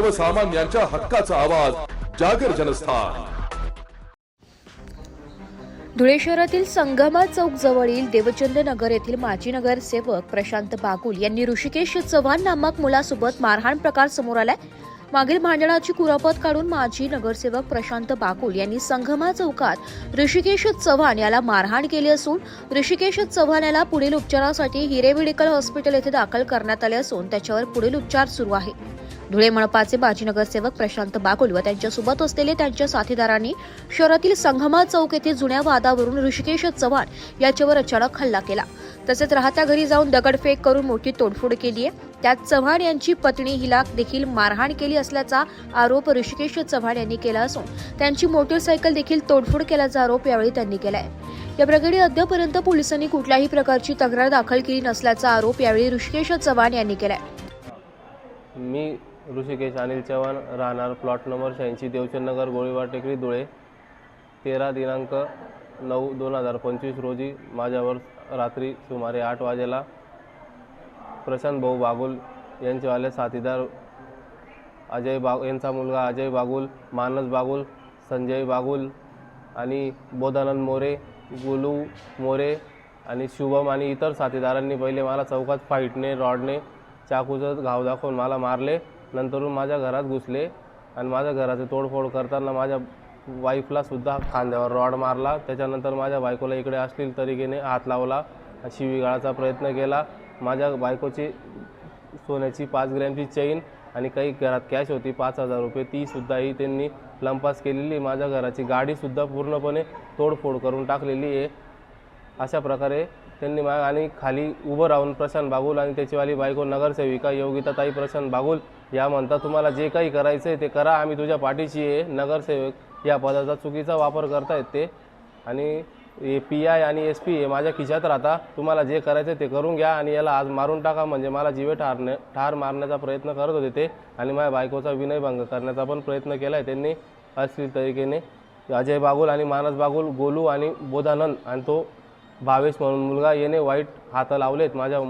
सर्वसामान्यांच्या हक्काचा आवाज जागर जनस्थान. धुळे शहरातील संगमा चौक जवळील देवचंद नगर येथील माजी नगरसेवक प्रशांत बागुल यांनी ऋषिकेश चव्हाण नामक मुलासोबत मारहाण प्रकार समोर आलाय. मागील भांडणाची कुरापत काढून माजी नगरसेवक प्रशांत बाकुल यांनी संगमा चौकात ऋषिकेश चव्हाण याला मारहाण केली असून ऋषिकेश चव्हाण याला पुढील उपचारासाठी हिरे मेडिकल हॉस्पिटल येथे दाखल करण्यात आले असून त्याच्यावर पुढील उपचार सुरू आहे. धुळे मनपाचे माजी नगरसेवक प्रशांत बाकुल व त्यांच्यासोबत असलेले त्यांच्या साथीदारांनी शहरातील संगमा चौक येथे जुन्या वादावरून ऋषिकेश चव्हाण याच्यावर अचानक हल्ला केला. तसेच राहत्या घरी जाऊन दगडफेक करून मोठी तोडफोड केली आहे. त्यात चव्हाण यांची पत्नी हिला देखील मारहाण केली असल्याचा आरोप ऋषिकेश चव्हाण यांनी केला असून त्यांची मोटरसायकल देखील तोडफोड केल्याचा आरोप यावेळी त्यांनी केलाय. या प्रकरणी अद्यापर्यंत पोलिसांनी कुठल्याही प्रकारची तक्रार दाखल केली नसल्याचा आरोप यावेळी ऋषिकेश चव्हाण यांनी केलाय. मी ऋषिकेश अनिल चव्हाण राहणार प्लॉट नंबर शहाऐंशी देवचंदनगर गोळीबार टेकडी धुळे. तेरा दिनांक नऊ दोन हजार पंचवीस रोजी माझ्यावर रात्री सुमारे आठ वाजेला प्रशांत भाऊ बागुल यांचेवाले साथीदार अजय बाग यांचा मुलगा अजय बागुल मानस बागुल संजय बागुल आणि बोधानंद मोरे गुलू मोरे आणि शुभम आणि इतर साथीदारांनी पहिले मला चौकात फाईटने रॉडने चाकूचं घाव दाखवून मला मारले. नंतरून माझ्या घरात घुसले आणि माझ्या घराचे तोडफोड करताना माझ्या वाईफला सुद्धा खांद्यावर रॉड मारला. त्याच्यानंतर माझ्या बायकोला इकडे असतील तरीकेने हात लावला. शिवीगाळाचा प्रयत्न केला. माझ्या बायकोची सोन्याची पाच ग्रॅमची चेन आणि काही घरात कॅश होती पाच हजार रुपये. तीसुद्धाही त्यांनी लंपास केलेली. माझ्या घराची गाडीसुद्धा पूर्णपणे तोडफोड करून टाकलेली आहे. अशा प्रकारे त्यांनी मा आणि खाली उभं राहून प्रशांत बागुल आणि त्याचीवाली बायको नगरसेविका योगिताताई प्रशांत बागुल या म्हणता तुम्हाला जे काही करायचं आहे ते करा. आम्ही तुझ्या पाठीशी आहे. नगरसेवक या पदाचा चुकीचा वापर करतायत ते. आणि ए पी आय आणि एस पी हे माझ्या खिशात राहता. तुम्हाला जे करायचं ते करून घ्या आणि याला आज मारून टाका. म्हणजे मला जीवे ठारणे ठार मारण्याचा प्रयत्न करत होते ते आणि माझ्या बायकोचा विनयभंग करण्याचा पण प्रयत्न केला आहे त्यांनी अश्लील तरीकेने. अजय बागुल आणि मानस बागुल गोलू आणि बोधानंद आणि तो भावेश म्हणून मुलगा येणे वाईट हात लावलेत. माझ्या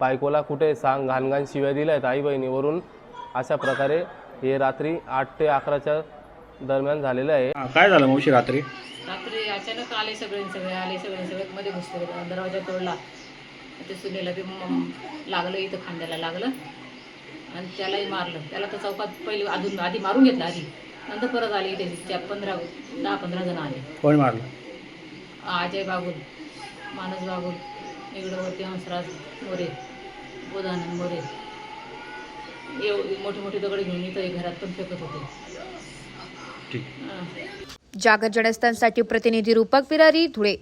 बायकोला कुठे सांग घाणघाण शिव्या दिल्या आहेत आई बहिणीवरून अशा प्रकारे हे रात्री आठ ते अकराच्या दरम्यान झालेलं आहे. हा, काय झालं मावशी रात्री? रात्री अचानक आले सगळे सगळे आले सगळे सगळे मध्ये घुसले दरवाजा तोडला. ते सुनेला बी म- लागलं इथं खांद्याला लागलं. आणि त्यालाही मारलं. त्याला तर चौकात पहिले अजून आधी मारून घेतलं आधी. नंतर परत आले इथे. त्या पंधरा दहा पंधरा जण आले. कोण मारलं? अजय बागुल. मानस बागुल इकडं वरती हंसराज मोरे बोधानंद मोरे. एव मोठे मोठे दगड घेऊन इथं घरात पण फेकत होते. ठीक. हां. जागर जनस्थानसाठी प्रतिनिधी रूपक बिरारी धुळे.